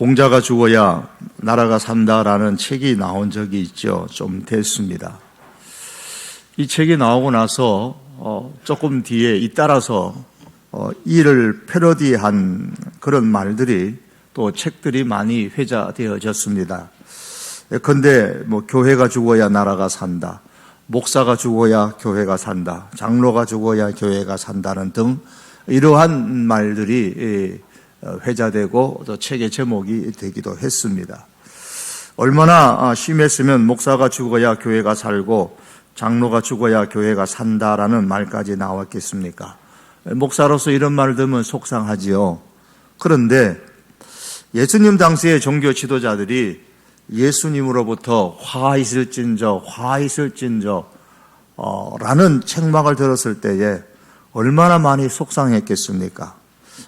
공자가 죽어야 나라가 산다라는 책이 나온 적이 있죠. 좀 됐습니다. 이 책이 나오고 나서 어, 조금 뒤에 잇따라서 어, 이를 패러디한 그런 말들이 또 책들이 많이 회자되어졌습니다. 예컨대 뭐 교회가 죽어야 나라가 산다. 목사가 죽어야 교회가 산다. 장로가 죽어야 교회가 산다는 등 이러한 말들이 예, 회자되고 또 책의 제목이 되기도 했습니다. 얼마나 심했으면 목사가 죽어야 교회가 살고 장로가 죽어야 교회가 산다라는 말까지 나왔겠습니까? 목사로서 이런 말 들으면 속상하지요. 그런데 예수님 당시의 종교 지도자들이 예수님으로부터 화 있을진저, 화 있을진저, 어, 라는 책망을 들었을 때에 얼마나 많이 속상했겠습니까?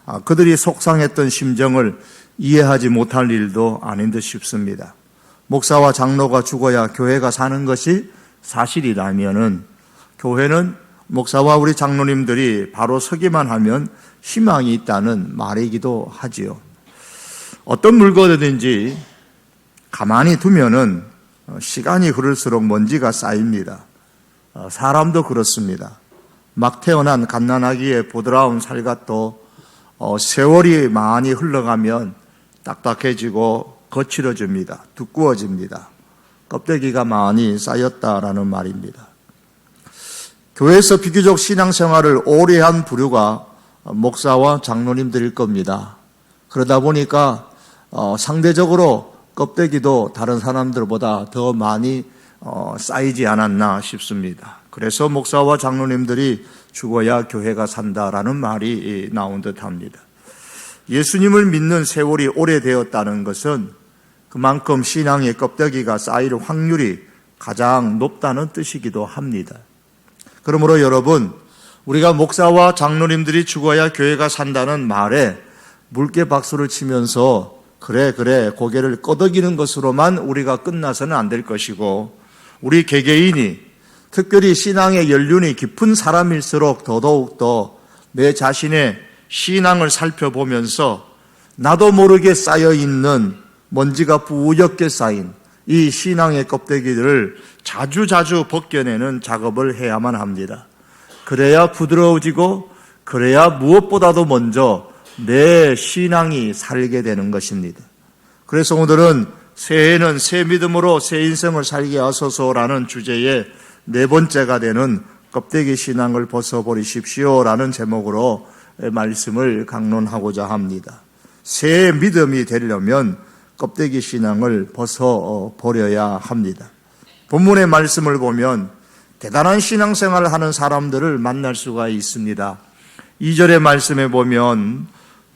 아, 그들이 속상했던 심정을 이해하지 못할 일도 아닌 듯 싶습니다. 목사와 장로가 죽어야 교회가 사는 것이 사실이라면은 교회는 목사와 우리 장로님들이 바로 서기만 하면 희망이 있다는 말이기도 하지요. 어떤 물건이든지 가만히 두면은 시간이 흐를수록 먼지가 쌓입니다. 어, 사람도 그렇습니다. 막 태어난 갓난아기의 보드라운 살갗도 어, 세월이 많이 흘러가면 딱딱해지고 거칠어집니다. 두꺼워집니다. 껍데기가 많이 쌓였다라는 말입니다. 교회에서 비교적 신앙생활을 오래 한 부류가 목사와 장로님들일 겁니다. 그러다 보니까 어, 상대적으로 껍데기도 다른 사람들보다 더 많이 어, 쌓이지 않았나 싶습니다. 그래서 목사와 장로님들이 죽어야 교회가 산다라는 말이 나온 듯 합니다. 예수님을 믿는 세월이 오래되었다는 것은 그만큼 신앙의 껍데기가 쌓일 확률이 가장 높다는 뜻이기도 합니다. 그러므로 여러분, 우리가 목사와 장로님들이 죽어야 교회가 산다는 말에 물개 박수를 치면서 그래, 그래, 고개를 끄덕이는 것으로만 우리가 끝나서는 안 될 것이고, 우리 개개인이 특별히 신앙의 연륜이 깊은 사람일수록 더더욱 더 내 자신의 신앙을 살펴보면서 나도 모르게 쌓여 있는 먼지가 뿌옇게 쌓인 이 신앙의 껍데기들을 자주자주 벗겨내는 작업을 해야만 합니다. 그래야 부드러워지고 그래야 무엇보다도 먼저 내 신앙이 살게 되는 것입니다. 그래서 오늘은 새해는 새 믿음으로 새 인생을 살게 하소서라는 주제의 네 번째가 되는 껍데기 신앙을 벗어버리십시오 라는 제목으로 말씀을 강론하고자 합니다. 새 믿음이 되려면 껍데기 신앙을 벗어버려야 합니다. 본문의 말씀을 보면 대단한 신앙생활을 하는 사람들을 만날 수가 있습니다. 2절의 말씀에 보면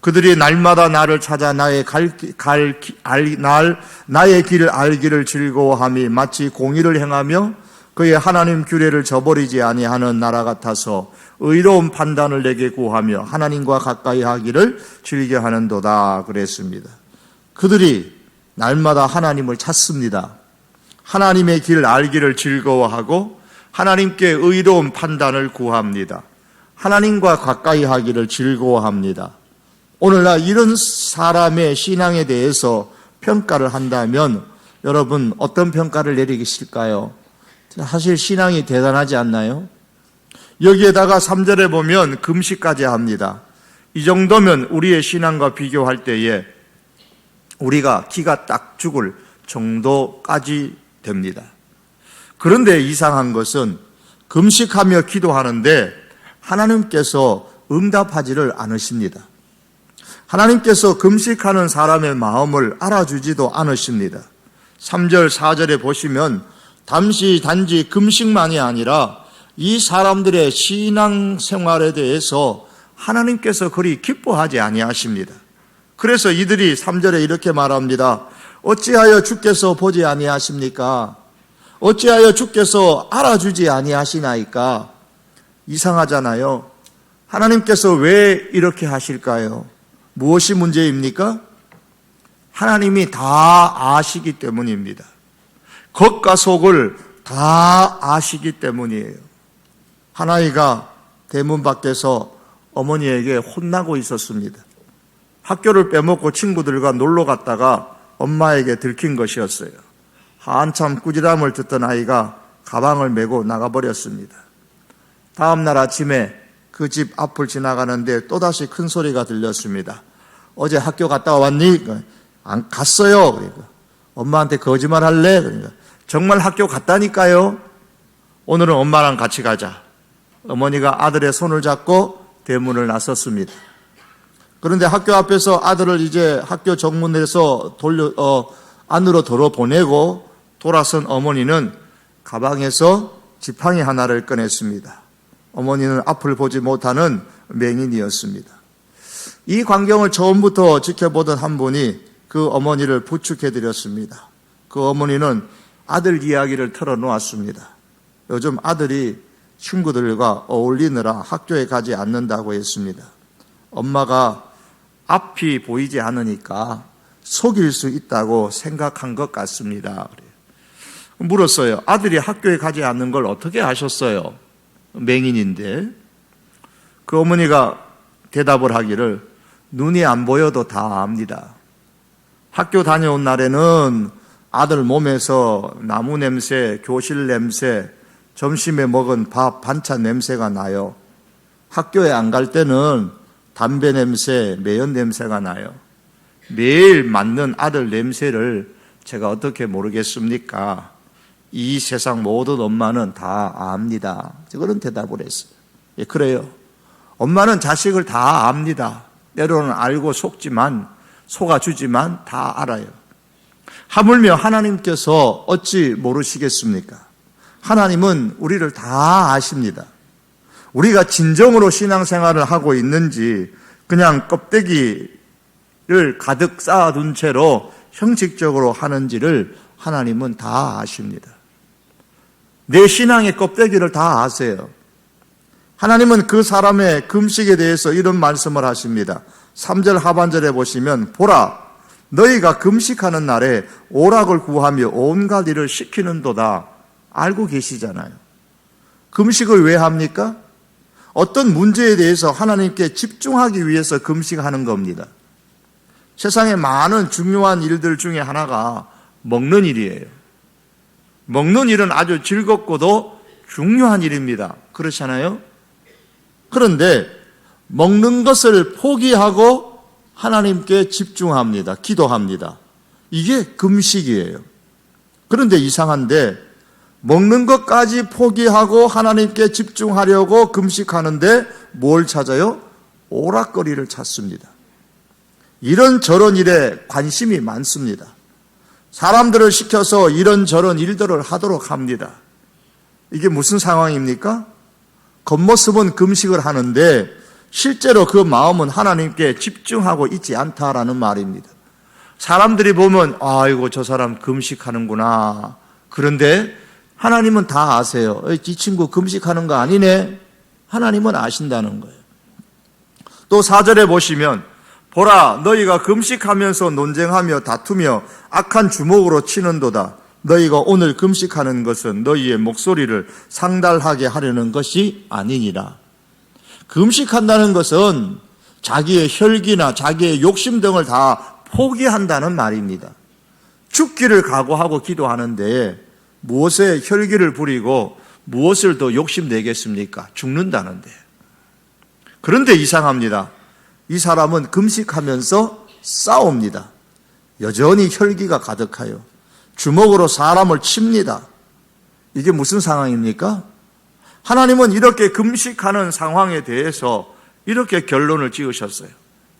그들이 날마다 나를 찾아 나의 갈, 갈, 알, 날, 나의 길을 알기를 즐거워함이 마치 공의를 행하며 그의 하나님 규례를 저버리지 아니하는 나라 같아서 의로운 판단을 내게 구하며 하나님과 가까이 하기를 즐겨 하는도다 그랬습니다. 그들이 날마다 하나님을 찾습니다. 하나님의 길 알기를 즐거워하고 하나님께 의로운 판단을 구합니다. 하나님과 가까이 하기를 즐거워합니다. 오늘날 이런 사람의 신앙에 대해서 평가를 한다면 여러분 어떤 평가를 내리실까요? 사실 신앙이 대단하지 않나요? 여기에다가 3절에 보면 금식까지 합니다. 이 정도면 우리의 신앙과 비교할 때에 우리가 기가 딱 죽을 정도까지 됩니다. 그런데 이상한 것은 금식하며 기도하는데 하나님께서 응답하지를 않으십니다. 하나님께서 금식하는 사람의 마음을 알아주지도 않으십니다. 3절, 4절에 보시면 잠시 단지 금식만이 아니라 이 사람들의 신앙 생활에 대해서 하나님께서 그리 기뻐하지 아니하십니다. 그래서 이들이 3절에 이렇게 말합니다. 어찌하여 주께서 보지 아니하십니까? 어찌하여 주께서 알아주지 아니하시나이까? 이상하잖아요. 하나님께서 왜 이렇게 하실까요? 무엇이 문제입니까? 하나님이 다 아시기 때문입니다. 겉과 속을 다 아시기 때문이에요. 하나이가 대문 밖에서 어머니에게 혼나고 있었습니다. 학교를 빼먹고 친구들과 놀러 갔다가 엄마에게 들킨 것이었어요. 한참 꾸지람을 듣던 아이가 가방을 메고 나가버렸습니다. 다음 날 아침에 그 집 앞을 지나가는데 또다시 큰 소리가 들렸습니다. 어제 학교 갔다 왔니? 안 갔어요. 그러니까 엄마한테 거짓말 할래? 그러니까 정말 학교 갔다니까요. 오늘은 엄마랑 같이 가자. 어머니가 아들의 손을 잡고 대문을 나섰습니다. 그런데 학교 앞에서 아들을 이제 학교 정문에서 돌려 어, 안으로 돌어 보내고 돌아선 어머니는 가방에서 지팡이 하나를 꺼냈습니다. 어머니는 앞을 보지 못하는 맹인이었습니다. 이 광경을 처음부터 지켜보던 한 분이 그 어머니를 부축해 드렸습니다. 그 어머니는 아들 이야기를 털어놓았습니다. 요즘 아들이 친구들과 어울리느라 학교에 가지 않는다고 했습니다. 엄마가 앞이 보이지 않으니까 속일 수 있다고 생각한 것 같습니다. 물었어요. 아들이 학교에 가지 않는 걸 어떻게 아셨어요? 맹인인데. 그 어머니가 대답을 하기를 눈이 안 보여도 다 압니다. 학교 다녀온 날에는 아들 몸에서 나무 냄새, 교실 냄새, 점심에 먹은 밥, 반찬 냄새가 나요. 학교에 안 갈 때는 담배 냄새, 매연 냄새가 나요. 매일 맡는 아들 냄새를 제가 어떻게 모르겠습니까? 이 세상 모든 엄마는 다 압니다. 그런 대답을 했어요. 예, 그래요. 엄마는 자식을 다 압니다. 때로는 알고 속지만, 속아주지만 다 알아요. 하물며 하나님께서 어찌 모르시겠습니까? 하나님은 우리를 다 아십니다. 우리가 진정으로 신앙생활을 하고 있는지 그냥 껍데기를 가득 쌓아둔 채로 형식적으로 하는지를 하나님은 다 아십니다. 내 신앙의 껍데기를 다 아세요. 하나님은 그 사람의 금식에 대해서 이런 말씀을 하십니다. 3절 하반절에 보시면 보라 너희가 금식하는 날에 오락을 구하며 온갖 일을 시키는도다 알고 계시잖아요. 금식을 왜 합니까? 어떤 문제에 대해서 하나님께 집중하기 위해서 금식하는 겁니다. 세상에 많은 중요한 일들 중에 하나가 먹는 일이에요. 먹는 일은 아주 즐겁고도 중요한 일입니다. 그렇잖아요? 그런데 먹는 것을 포기하고 하나님께 집중합니다. 기도합니다. 이게 금식이에요. 그런데 이상한데 먹는 것까지 포기하고 하나님께 집중하려고 금식하는데 뭘 찾아요? 오락거리를 찾습니다. 이런 저런 일에 관심이 많습니다. 사람들을 시켜서 이런저런 일들을 하도록 합니다. 이게 무슨 상황입니까? 겉모습은 금식을 하는데 실제로 그 마음은 하나님께 집중하고 있지 않다라는 말입니다. 사람들이 보면 아이고 저 사람 금식하는구나. 그런데 하나님은 다 아세요. 이 친구 금식하는 거 아니네. 하나님은 아신다는 거예요. 또 4절에 보시면 보라 너희가 금식하면서 논쟁하며 다투며 악한 주먹으로 치는도다. 너희가 오늘 금식하는 것은 너희의 목소리를 상달하게 하려는 것이 아니니라. 금식한다는 것은 자기의 혈기나 자기의 욕심 등을 다 포기한다는 말입니다. 죽기를 각오하고 기도하는데 무엇에 혈기를 부리고 무엇을 더 욕심내겠습니까? 죽는다는데. 그런데 이상합니다. 이 사람은 금식하면서 싸웁니다. 여전히 혈기가 가득하여 주먹으로 사람을 칩니다. 이게 무슨 상황입니까? 하나님은 이렇게 금식하는 상황에 대해서 이렇게 결론을 지으셨어요.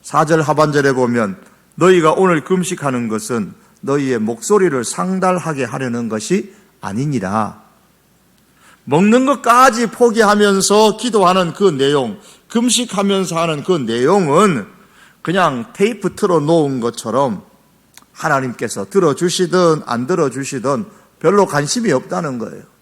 4절 하반절에 보면 너희가 오늘 금식하는 것은 너희의 목소리를 상달하게 하려는 것이 아니니라. 먹는 것까지 포기하면서 기도하는 그 내용, 금식하면서 하는 그 내용은 그냥 테이프 틀어 놓은 것처럼 하나님께서 들어주시든 안 들어주시든 별로 관심이 없다는 거예요.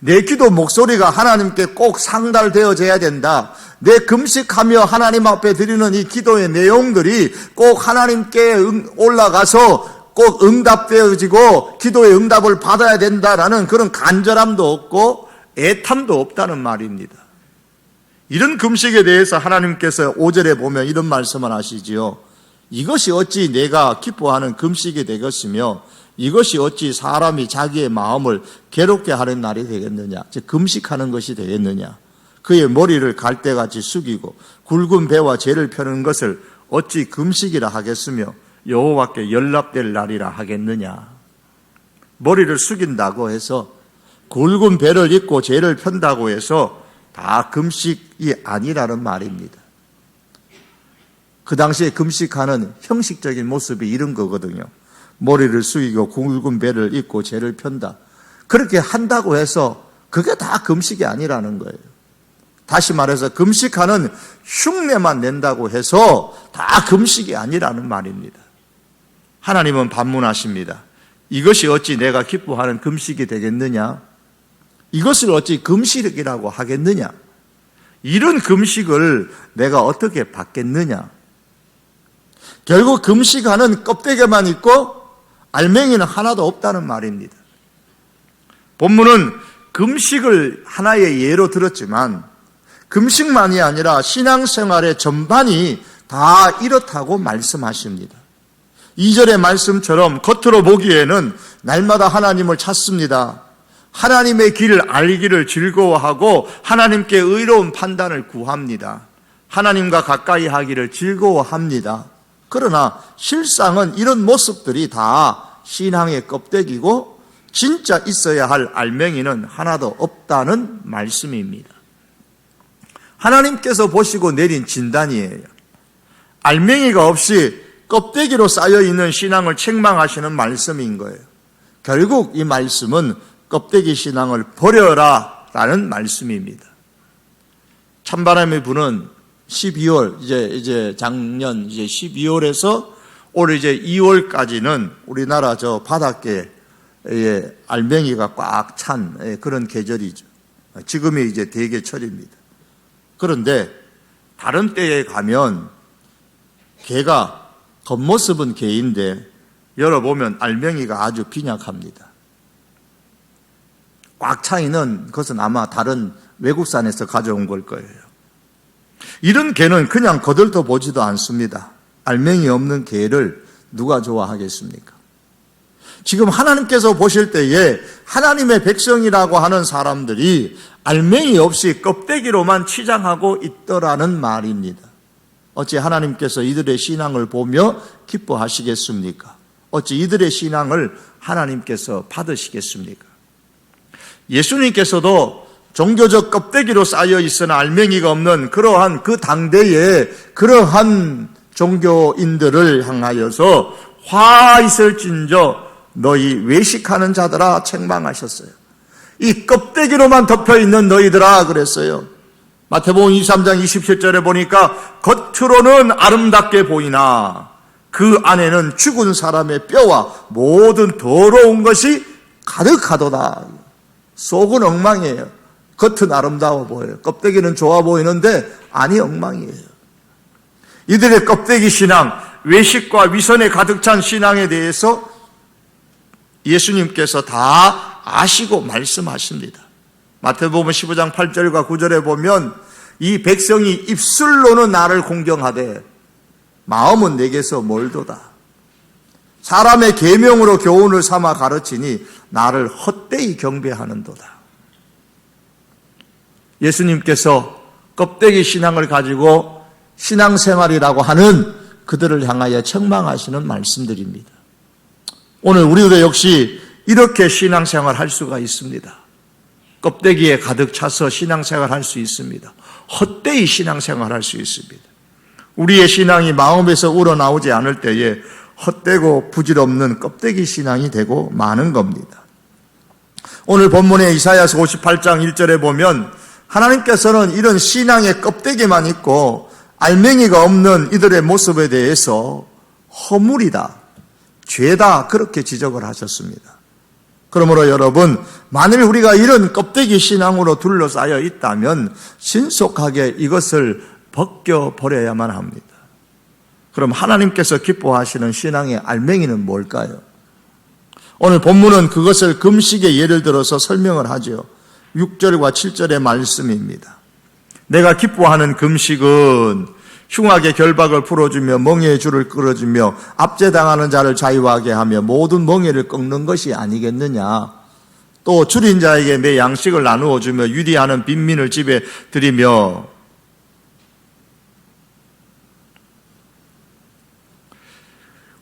내 기도 목소리가 하나님께 꼭 상달되어져야 된다. 내 금식하며 하나님 앞에 드리는 이 기도의 내용들이 꼭 하나님께 올라가서 꼭 응답되어지고 기도의 응답을 받아야 된다라는 그런 간절함도 없고 애탐도 없다는 말입니다. 이런 금식에 대해서 하나님께서 5절에 보면 이런 말씀을 하시지요. 이것이 어찌 내가 기뻐하는 금식이 되겠으며 이것이 어찌 사람이 자기의 마음을 괴롭게 하는 날이 되겠느냐. 즉 금식하는 것이 되겠느냐. 그의 머리를 갈대같이 숙이고 굵은 배와 죄를 펴는 것을 어찌 금식이라 하겠으며 여호와께 연락될 날이라 하겠느냐. 머리를 숙인다고 해서 굵은 배를 입고 죄를 편다고 해서 다 금식이 아니라는 말입니다. 그 당시에 금식하는 형식적인 모습이 이런 거거든요. 머리를 숙이고 굵은 배를 입고 죄를 편다. 그렇게 한다고 해서 그게 다 금식이 아니라는 거예요. 다시 말해서 금식하는 흉내만 낸다고 해서 다 금식이 아니라는 말입니다. 하나님은 반문하십니다. 이것이 어찌 내가 기뻐하는 금식이 되겠느냐? 이것을 어찌 금식이라고 하겠느냐? 이런 금식을 내가 어떻게 받겠느냐? 결국 금식하는 껍데기만 있고 알맹이는 하나도 없다는 말입니다. 본문은 금식을 하나의 예로 들었지만 금식만이 아니라 신앙생활의 전반이 다 이렇다고 말씀하십니다. 2절의 말씀처럼 겉으로 보기에는 날마다 하나님을 찾습니다. 하나님의 길을 알기를 즐거워하고 하나님께 의로운 판단을 구합니다. 하나님과 가까이 하기를 즐거워합니다. 그러나 실상은 이런 모습들이 다 신앙의 껍데기고 진짜 있어야 할 알맹이는 하나도 없다는 말씀입니다. 하나님께서 보시고 내린 진단이에요. 알맹이가 없이 껍데기로 쌓여 있는 신앙을 책망하시는 말씀인 거예요. 결국 이 말씀은 껍데기 신앙을 버려라 라는 말씀입니다. 찬바람이 부는 12월, 이제, 이제 작년 이제 12월에서 올 이제 2월까지는 우리나라 저 바닷가에 알맹이가 꽉 찬 그런 계절이죠. 지금이 이제 대개철입니다. 그런데 다른 때에 가면 개가 겉모습은 개인데 열어보면 알맹이가 아주 빈약합니다. 꽉차 있는 것은 아마 다른 외국산에서 가져온 걸 거예요. 이런 개는 그냥 거들떠 보지도 않습니다. 알맹이 없는 개를 누가 좋아하겠습니까? 지금 하나님께서 보실 때에 하나님의 백성이라고 하는 사람들이 알맹이 없이 껍데기로만 치장하고 있더라는 말입니다. 어찌 하나님께서 이들의 신앙을 보며 기뻐하시겠습니까? 어찌 이들의 신앙을 하나님께서 받으시겠습니까? 예수님께서도 종교적 껍데기로 쌓여 있으나 알맹이가 없는 그러한 그 당대에 그러한 종교인들을 향하여서 화 있을진저 너희 외식하는 자들아 책망하셨어요. 이 껍데기로만 덮여 있는 너희들아 그랬어요. 마태복음 23장 27절에 보니까 겉으로는 아름답게 보이나 그 안에는 죽은 사람의 뼈와 모든 더러운 것이 가득하도다. 속은 엉망이에요. 겉은 아름다워 보여요. 껍데기는 좋아 보이는데 안이 엉망이에요. 이들의 껍데기 신앙, 외식과 위선에 가득 찬 신앙에 대해서 예수님께서 다 아시고 말씀하십니다. 마태복음 15장 8절과 9절에 보면 이 백성이 입술로는 나를 공경하되 마음은 내게서 멀도다. 사람의 계명으로 교훈을 삼아 가르치니 나를 헛되이 경배하는도다. 예수님께서 껍데기 신앙을 가지고 신앙생활이라고 하는 그들을 향하여 책망하시는 말씀들입니다. 오늘 우리도 역시 이렇게 신앙생활 할 수가 있습니다. 껍데기에 가득 차서 신앙생활 할 수 있습니다. 헛되이 신앙생활 할 수 있습니다. 우리의 신앙이 마음에서 우러나오지 않을 때에 헛되고 부질없는 껍데기 신앙이 되고 마는 겁니다. 오늘 본문의 이사야서 58장 1절에 보면 하나님께서는 이런 신앙의 껍데기만 있고 알맹이가 없는 이들의 모습에 대해서 허물이다, 죄다 그렇게 지적을 하셨습니다. 그러므로 여러분, 만일 우리가 이런 껍데기 신앙으로 둘러싸여 있다면 신속하게 이것을 벗겨 버려야만 합니다. 그럼 하나님께서 기뻐하시는 신앙의 알맹이는 뭘까요? 오늘 본문은 그것을 금식의 예를 들어서 설명을 하죠. 6절과 7절의 말씀입니다. 내가 기뻐하는 금식은 흉악의 결박을 풀어주며 멍에의 줄을 끌어주며 압제당하는 자를 자유하게 하며 모든 멍에를 꺾는 것이 아니겠느냐. 또 줄인 자에게 내 양식을 나누어 주며 유리하는 빈민을 집에 들이며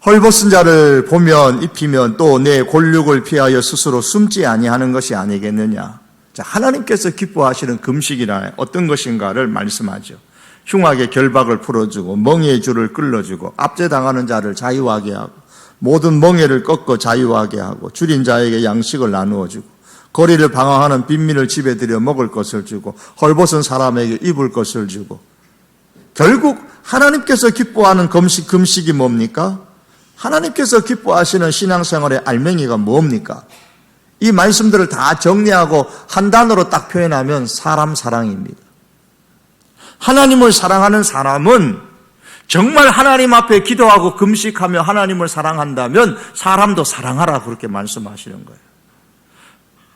헐벗은 자를 보면 입히면 또 내 골육을 피하여 스스로 숨지 아니하는 것이 아니겠느냐. 자, 하나님께서 기뻐하시는 금식이라 어떤 것인가를 말씀하죠. 흉악의 결박을 풀어주고 멍에의 줄을 끌어주고 압제당하는 자를 자유하게 하고 모든 멍에를 꺾어 자유하게 하고 줄인 자에게 양식을 나누어 주고 거리를 방황하는 빈민을 집에 들여 먹을 것을 주고 헐벗은 사람에게 입을 것을 주고 결국 하나님께서 기뻐하는 금식, 금식이 뭡니까? 하나님께서 기뻐하시는 신앙생활의 알맹이가 뭡니까? 이 말씀들을 다 정리하고 한 단어로 딱 표현하면 사람 사랑입니다. 하나님을 사랑하는 사람은 정말 하나님 앞에 기도하고 금식하며 하나님을 사랑한다면 사람도 사랑하라 그렇게 말씀하시는 거예요.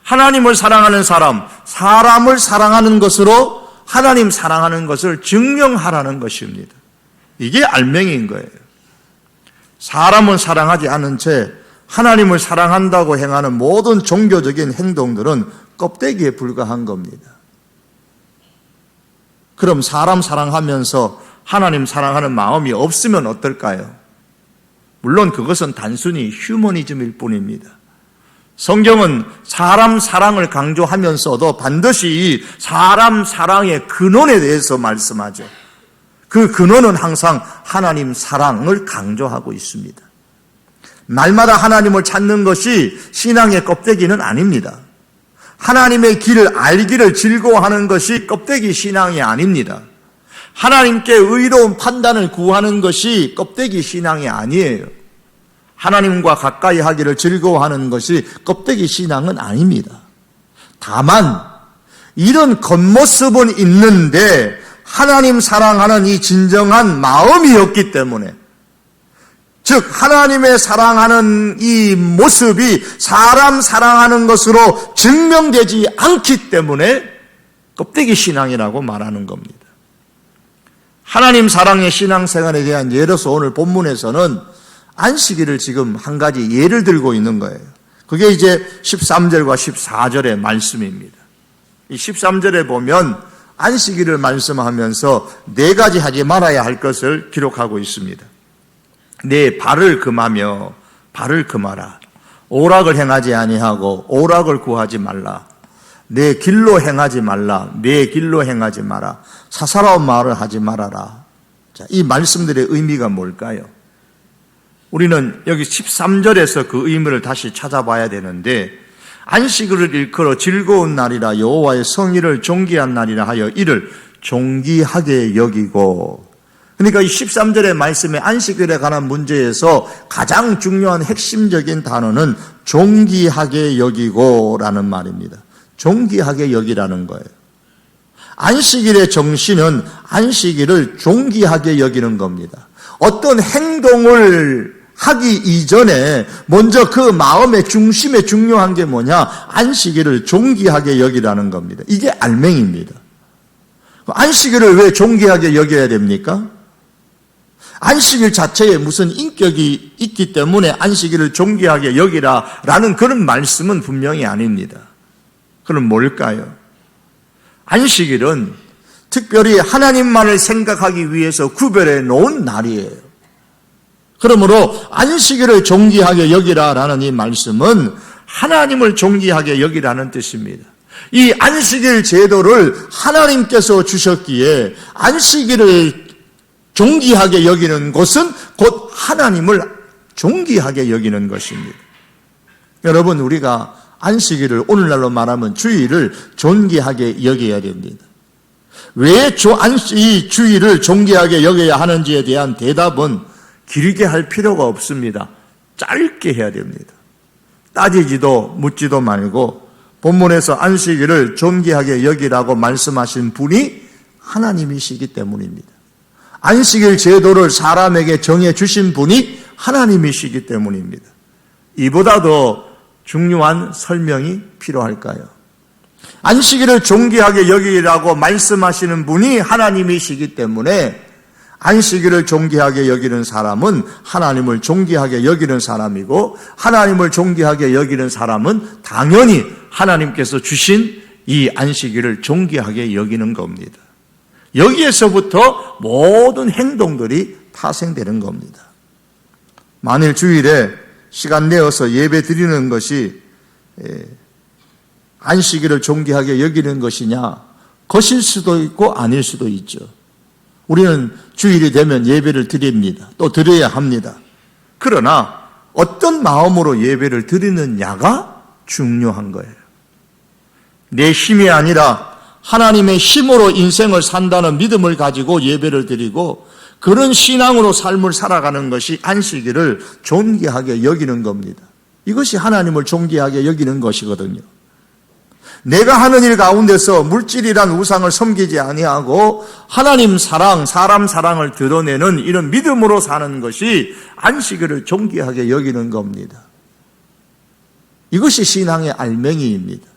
하나님을 사랑하는 사람, 사람을 사랑하는 것으로 하나님 사랑하는 것을 증명하라는 것입니다. 이게 알맹이인 거예요. 사람을 사랑하지 않은 채 하나님을 사랑한다고 행하는 모든 종교적인 행동들은 껍데기에 불과한 겁니다. 그럼 사람 사랑하면서 하나님 사랑하는 마음이 없으면 어떨까요? 물론 그것은 단순히 휴머니즘일 뿐입니다. 성경은 사람 사랑을 강조하면서도 반드시 사람 사랑의 근원에 대해서 말씀하죠. 그 근원은 항상 하나님 사랑을 강조하고 있습니다. 날마다 하나님을 찾는 것이 신앙의 껍데기는 아닙니다. 하나님의 길을 알기를 즐거워하는 것이 껍데기 신앙이 아닙니다. 하나님께 의로운 판단을 구하는 것이 껍데기 신앙이 아니에요. 하나님과 가까이 하기를 즐거워하는 것이 껍데기 신앙은 아닙니다. 다만 이런 겉모습은 있는데 하나님 사랑하는 이 진정한 마음이 없기 때문에 즉 하나님의 사랑하는 이 모습이 사람 사랑하는 것으로 증명되지 않기 때문에 껍데기 신앙이라고 말하는 겁니다. 하나님 사랑의 신앙생활에 대한 예로서 오늘 본문에서는 안식일을 지금 한 가지 예를 들고 있는 거예요. 그게 이제 13절과 14절의 말씀입니다. 이 13절에 보면 안식일을 말씀하면서 네 가지 하지 말아야 할 것을 기록하고 있습니다. 내 발을 금하며 발을 금하라. 오락을 행하지 아니하고 오락을 구하지 말라. 내 길로 행하지 말라. 내 길로 행하지 마라. 사사로운 말을 하지 말아라. 자, 이 말씀들의 의미가 뭘까요? 우리는 여기 13절에서 그 의미를 다시 찾아봐야 되는데 안식을 일컬어 즐거운 날이라 여호와의 성의를 존귀한 날이라 하여 이를 존귀하게 여기고 그러니까 이 13절의 말씀에 안식일에 관한 문제에서 가장 중요한 핵심적인 단어는 존귀하게 여기고라는 말입니다. 존귀하게 여기라는 거예요. 안식일의 정신은 안식일을 존귀하게 여기는 겁니다. 어떤 행동을 하기 이전에 먼저 그 마음의 중심에 중요한 게 뭐냐? 안식일을 존귀하게 여기라는 겁니다. 이게 알맹입니다. 안식일을 왜 존귀하게 여겨야 됩니까? 안식일 자체에 무슨 인격이 있기 때문에 안식일을 존귀하게 여기라 라는 그런 말씀은 분명히 아닙니다. 그럼 뭘까요? 안식일은 특별히 하나님만을 생각하기 위해서 구별해 놓은 날이에요. 그러므로 안식일을 존귀하게 여기라라는 이 말씀은 하나님을 존귀하게 여기라는 뜻입니다. 이 안식일 제도를 하나님께서 주셨기에 안식일을 존귀하게 여기는 곳은 곧 하나님을 존귀하게 여기는 것입니다. 여러분, 우리가 안식일을 오늘날로 말하면 주일을 존귀하게 여겨야 됩니다. 왜이 주일을 존귀하게 여겨야 하는지에 대한 대답은 길게 할 필요가 없습니다. 짧게 해야 됩니다. 따지지도 묻지도 말고 본문에서 안식일을 존귀하게 여기라고 말씀하신 분이 하나님이시기 때문입니다. 안식일 제도를 사람에게 정해 주신 분이 하나님이시기 때문입니다. 이보다 더 중요한 설명이 필요할까요? 안식일을 존귀하게 여기라고 말씀하시는 분이 하나님이시기 때문에 안식일을 존귀하게 여기는 사람은 하나님을 존귀하게 여기는 사람이고 하나님을 존귀하게 여기는 사람은 당연히 하나님께서 주신 이 안식일을 존귀하게 여기는 겁니다. 여기에서부터 모든 행동들이 파생되는 겁니다. 만일 주일에 시간 내어서 예배 드리는 것이 안식일을 존귀하게 여기는 것이냐? 것일 수도 있고 아닐 수도 있죠. 우리는 주일이 되면 예배를 드립니다. 또 드려야 합니다. 그러나 어떤 마음으로 예배를 드리느냐가 중요한 거예요. 내 힘이 아니라 하나님의 힘으로 인생을 산다는 믿음을 가지고 예배를 드리고 그런 신앙으로 삶을 살아가는 것이 안식일을 존귀하게 여기는 겁니다. 이것이 하나님을 존귀하게 여기는 것이거든요. 내가 하는 일 가운데서 물질이란 우상을 섬기지 아니하고 하나님 사랑, 사람 사랑을 드러내는 이런 믿음으로 사는 것이 안식일을 존귀하게 여기는 겁니다. 이것이 신앙의 알맹이입니다.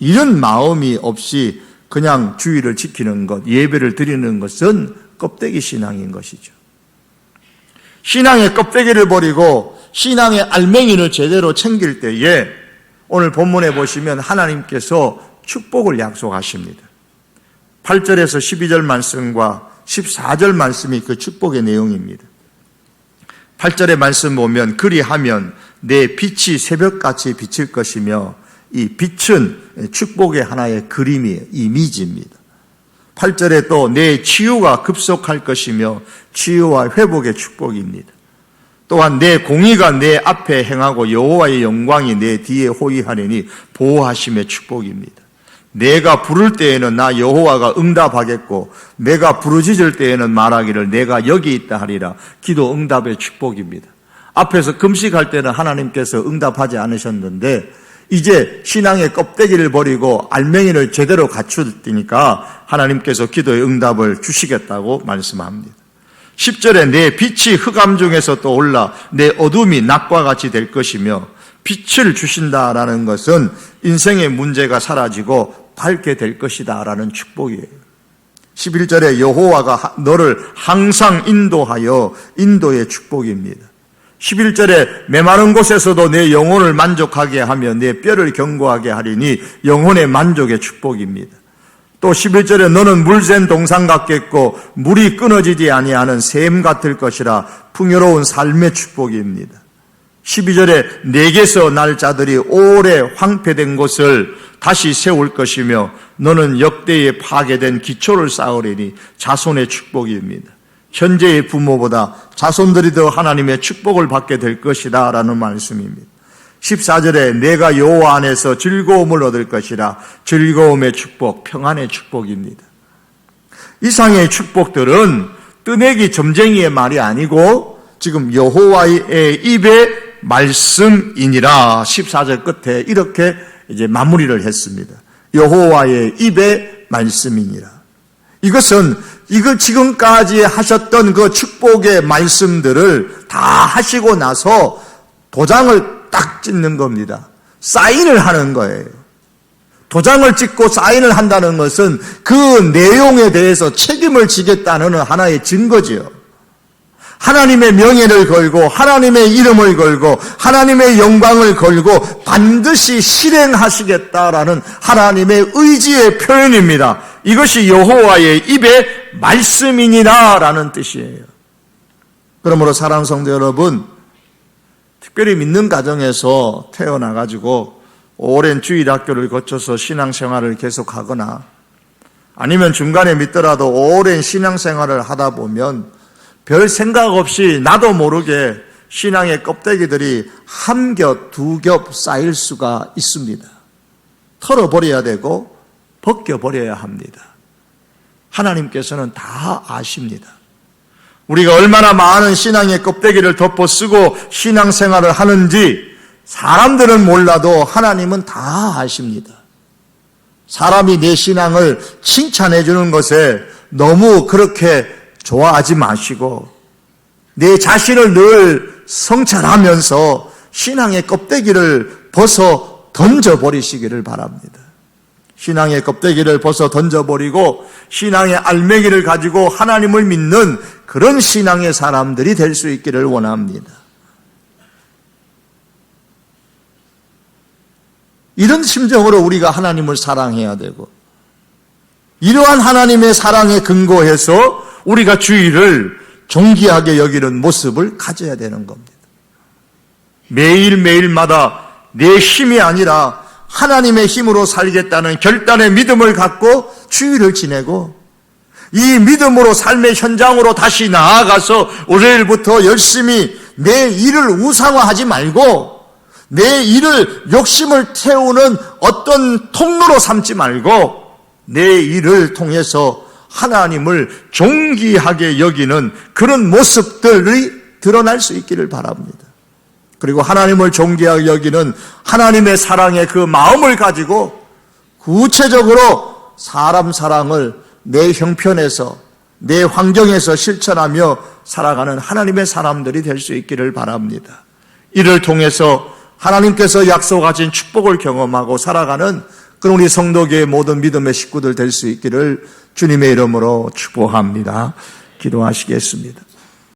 이런 마음이 없이 그냥 주의를 지키는 것, 예배를 드리는 것은 껍데기 신앙인 것이죠. 신앙의 껍데기를 버리고 신앙의 알맹이를 제대로 챙길 때에 오늘 본문에 보시면 하나님께서 축복을 약속하십니다. 8절에서 12절 말씀과 14절 말씀이 그 축복의 내용입니다. 8절의 말씀 보면 그리하면 내 빛이 새벽같이 비칠 것이며 이 빛은 축복의 하나의 그림이에요. 이미지입니다. 8절에 또 내 치유가 급속할 것이며 치유와 회복의 축복입니다. 또한 내 공의가 내 앞에 행하고 여호와의 영광이 내 뒤에 호위하리니 보호하심의 축복입니다. 내가 부를 때에는 나 여호와가 응답하겠고 내가 부르짖을 때에는 말하기를 내가 여기 있다 하리라. 기도 응답의 축복입니다. 앞에서 금식할 때는 하나님께서 응답하지 않으셨는데 이제 신앙의 껍데기를 버리고 알맹이를 제대로 갖추니까 하나님께서 기도의 응답을 주시겠다고 말씀합니다. 10절에 내 빛이 흑암 중에서 또 올라 내 어둠이 낮과 같이 될 것이며 빛을 주신다라는 것은 인생의 문제가 사라지고 밝게 될 것이다라는 축복이에요. 11절에 여호와가 너를 항상 인도하여 인도의 축복입니다. 11절에 메마른 곳에서도 내 영혼을 만족하게 하며 내 뼈를 견고하게 하리니 영혼의 만족의 축복입니다. 또 11절에 너는 물샘 동상 같겠고 물이 끊어지지 아니하는 샘 같을 것이라 풍요로운 삶의 축복입니다. 12절에 내게서 날 자들이 오래 황폐된 곳을 다시 세울 것이며 너는 역대에 파괴된 기초를 쌓으리니 자손의 축복입니다. 현재의 부모보다 자손들이 더 하나님의 축복을 받게 될 것이다 라는 말씀입니다. 14절에 내가 여호와 안에서 즐거움을 얻을 것이라 즐거움의 축복, 평안의 축복입니다. 이상의 축복들은 뜨내기 점쟁이의 말이 아니고 지금 여호와의 입의 말씀이니라 14절 끝에 이렇게 이제 마무리를 했습니다. 여호와의 입의 말씀이니라. 이것은 이걸 지금까지 하셨던 그 축복의 말씀들을 다 하시고 나서 도장을 딱 찍는 겁니다. 사인을 하는 거예요. 도장을 찍고 사인을 한다는 것은 그 내용에 대해서 책임을 지겠다는 하나의 증거지요. 하나님의 명예를 걸고 하나님의 이름을 걸고 하나님의 영광을 걸고 반드시 실행하시겠다라는 하나님의 의지의 표현입니다. 이것이 여호와의 입의 말씀이니라라는 뜻이에요. 그러므로 사랑 성도 여러분, 특별히 믿는 가정에서 태어나 가지고 오랜 주일 학교를 거쳐서 신앙생활을 계속하거나 아니면 중간에 믿더라도 오랜 신앙생활을 하다 보면 별 생각 없이 나도 모르게 신앙의 껍데기들이 한 겹, 두 겹 쌓일 수가 있습니다. 털어버려야 되고 벗겨버려야 합니다. 하나님께서는 다 아십니다. 우리가 얼마나 많은 신앙의 껍데기를 덮어 쓰고 신앙생활을 하는지 사람들은 몰라도 하나님은 다 아십니다. 사람이 내 신앙을 칭찬해 주는 것에 너무 그렇게 좋아하지 마시고 내 자신을 늘 성찰하면서 신앙의 껍데기를 벗어 던져버리시기를 바랍니다. 신앙의 껍데기를 벗어 던져버리고 신앙의 알맹이를 가지고 하나님을 믿는 그런 신앙의 사람들이 될 수 있기를 원합니다. 이런 심정으로 우리가 하나님을 사랑해야 되고 이러한 하나님의 사랑에 근거해서 우리가 주의를 존귀하게 여기는 모습을 가져야 되는 겁니다. 매일매일마다 내 힘이 아니라 하나님의 힘으로 살겠다는 결단의 믿음을 갖고 주의를 지내고 이 믿음으로 삶의 현장으로 다시 나아가서 월요일부터 열심히 내 일을 우상화하지 말고 내 일을 욕심을 태우는 어떤 통로로 삼지 말고 내 일을 통해서 하나님을 존귀하게 여기는 그런 모습들이 드러날 수 있기를 바랍니다. 그리고 하나님을 존귀하게 여기는 하나님의 사랑의 그 마음을 가지고 구체적으로 사람 사랑을 내 형편에서 내 환경에서 실천하며 살아가는 하나님의 사람들이 될 수 있기를 바랍니다. 이를 통해서 하나님께서 약속하신 축복을 경험하고 살아가는 그런 우리 성도계의 모든 믿음의 식구들 될 수 있기를 주님의 이름으로 축복합니다. 기도하시겠습니다.